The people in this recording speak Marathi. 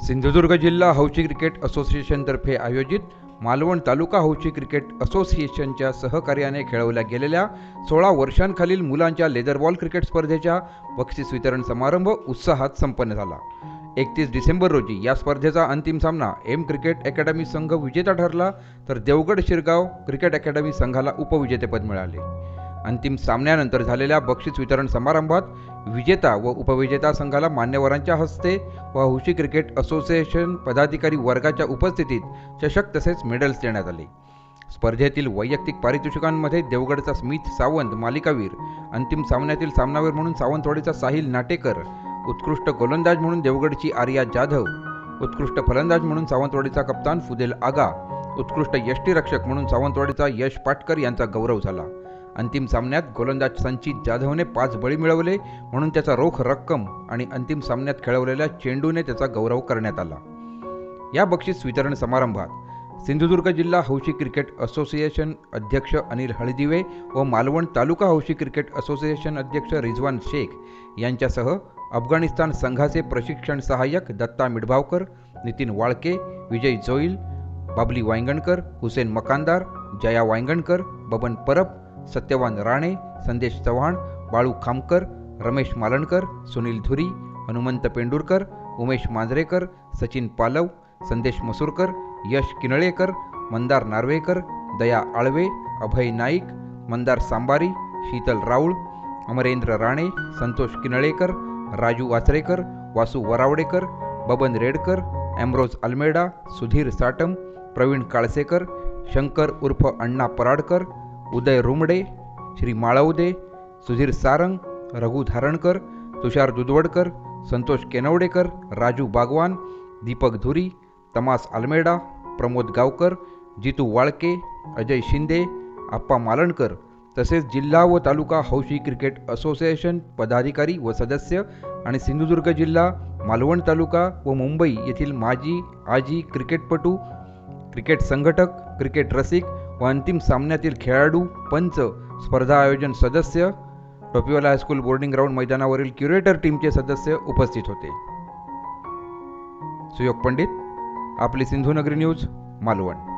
सिंधुदुर्ग जिल्हा हौशी क्रिकेट असोसिएशनतर्फे आयोजित मालवण तालुका हौशी क्रिकेट असोसिएशनच्या सहकार्याने खेळवल्या गेलेल्या सोळा वर्षांखालील मुलांच्या लेदरबॉल क्रिकेट स्पर्धेच्या बक्षीस वितरण समारंभ उत्साहात संपन्न झाला. एकतीस डिसेंबर रोजी या स्पर्धेचा अंतिम सामना एम क्रिकेट अकॅडमी संघ विजेता ठरला तर देवगड शिरगाव क्रिकेट अकॅडमी संघाला उपविजेतेपद मिळाले. अंतिम सामन्यानंतर झालेल्या बक्षीस वितरण समारंभात विजेता व उपविजेता संघाला मान्यवरांच्या हस्ते व हौशी क्रिकेट असोसिएशन पदाधिकारी वर्गाच्या उपस्थितीत चषक तसेच मेडल्स देण्यात आले. स्पर्धेतील वैयक्तिक पारितोषिकांमध्ये देवगडचा स्मिथ सावंत मालिकावीर अंतिम सामन्यातील सामनावीर म्हणून सावंतवाडीचा साहिल नाटेकर उत्कृष्ट गोलंदाज म्हणून देवगडची आर्या जाधव उत्कृष्ट फलंदाज म्हणून सावंतवाडीचा कप्तान फुदेल आगा उत्कृष्ट यष्टीरक्षक म्हणून सावंतवाडीचा यश पाटकर यांचा गौरव झाला. अंतिम सामन्यात गोलंदाज संचित जाधवने पाच बळी मिळवले म्हणून त्याचा रोख रक्कम आणि अंतिम सामन्यात खेळवलेल्या चेंडूने त्याचा गौरव करण्यात आला. या बक्षीस वितरण समारंभात सिंधुदुर्ग जिल्हा हौशी क्रिकेट असोसिएशन अध्यक्ष अनिल हळदिवे व मालवण तालुका हौशी क्रिकेट असोसिएशन अध्यक्ष रिझवान शेख यांच्यासह अफगाणिस्तान संघाचे प्रशिक्षण सहाय्यक दत्ता मिडभावकर नितीन वाळके विजय जोईल बाबली वायंगणकर हुसेन मकानदार जया वायंगणकर बबन परब सत्यवान राणे संदेश चव्हाण बाळू खामकर रमेश मालणकर सुनील धुरी हनुमंत पेंडुरकर उमेश मांजरेकर सचिन पालव संदेश मसूरकर यश किनळेकर मंदार नार्वेकर दया आळवे अभय नाईक मंदार सांबारी शीतल राऊळ अमरेंद्र राणे संतोष किनळेकर राजू वाचरेकर वासू वरावडेकर बबन रेडकर ॲम्ब्रोज अल्मेडा सुधीर साटम प्रवीण काळसेकर शंकर उर्फ अण्णा पराडकर उदय रुमडे श्री माळवदे सुधीर सारंग रघु धारणकर तुषार दुधवडकर संतोष केनवडेकर राजू बागवान दीपक धुरी तमास आल्मेडा प्रमोद गावकर जितू वाळके अजय शिंदे आप्पा मालणकर तसेच जिल्हा व तालुका हौशी क्रिकेट असोसिएशन पदाधिकारी व सदस्य आणि सिंधुदुर्ग जिल्हा मालवण तालुका व मुंबई येथील माजी आजी क्रिकेटपटू क्रिकेट संघटक क्रिकेट रसिक व अंतिम सामन्यातील खेळाडू पंच स्पर्धा आयोजन सदस्य Topiwala high school boarding ground मैदानावरील क्युरेटर टीमचे सदस्य उपस्थित होते. सुयोग पंडित आपली सिंधुनगरी न्यूज मालवण.